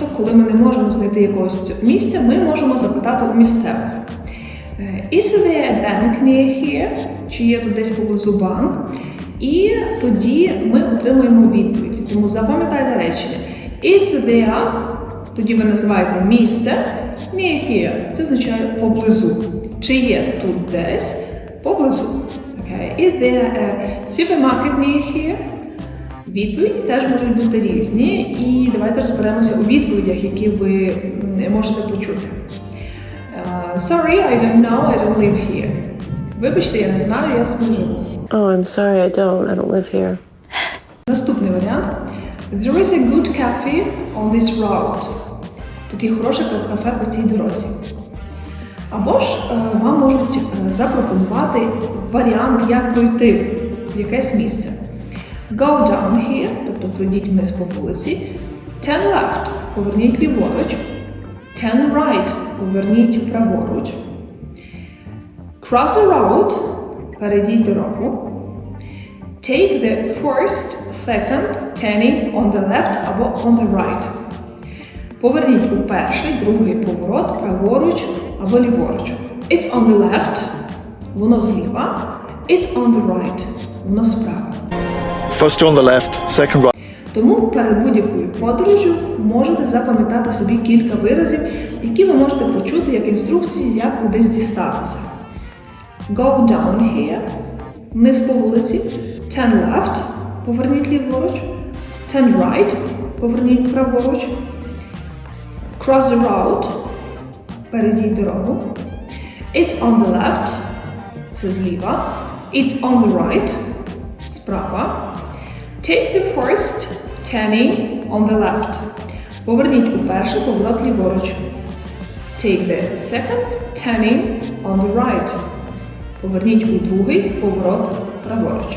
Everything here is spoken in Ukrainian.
часто, коли ми не можемо знайти якогось місця, ми можемо запитати у місцевих. Е, Is there a bank near here? Чи є тут десь поблизу банк? І тоді ми отримуємо відповідь. Тому запам'ятайте речення. Is there, тоді ви називаєте місце near here. Це означає поблизу. Чи є тут десь поблизу? Okay. Is there a supermarket near here? Відповіді теж можуть бути різні, і давайте розберемося у відповідях, які ви можете почути. Uh, sorry, I don't know, I don't live here. Вибачте, я не знаю, я тут не живу. Oh, I'm sorry, I don't. I don't live here. Наступний варіант. There is a good cafe on this road. Тут є хороше кафе по цій дорозі. Або ж е, вам можуть е, запропонувати варіант, як пройти в якесь місце. Go down here, тобто пройдіть вниз по вулиці. Turn left, поверніть ліворуч. Turn right, поверніть праворуч. Cross a road, перейдіть дорогу. Take the first, second, turning on the left або on the right. Поверніть у перший, другий поворот, праворуч або ліворуч. It's on the left, воно зліва. It's on the right, воно справа. First on the left, second right. Тому перед будь-якою подорожю можете запам'ятати собі кілька виразів, які ви можете почути як інструкції, як кудись дістатися. Go down here, вниз по вулиці, turn left, поверніть ліворуч, turn right, поверніть праворуч, cross the road, перейдіть дорогу, it's on the left, це зліва, it's on the right, справа, Take the first turning on the left. Поверніть у перший поворот ліворуч. Take the second turning on the right. Поверніть у другий поворот праворуч.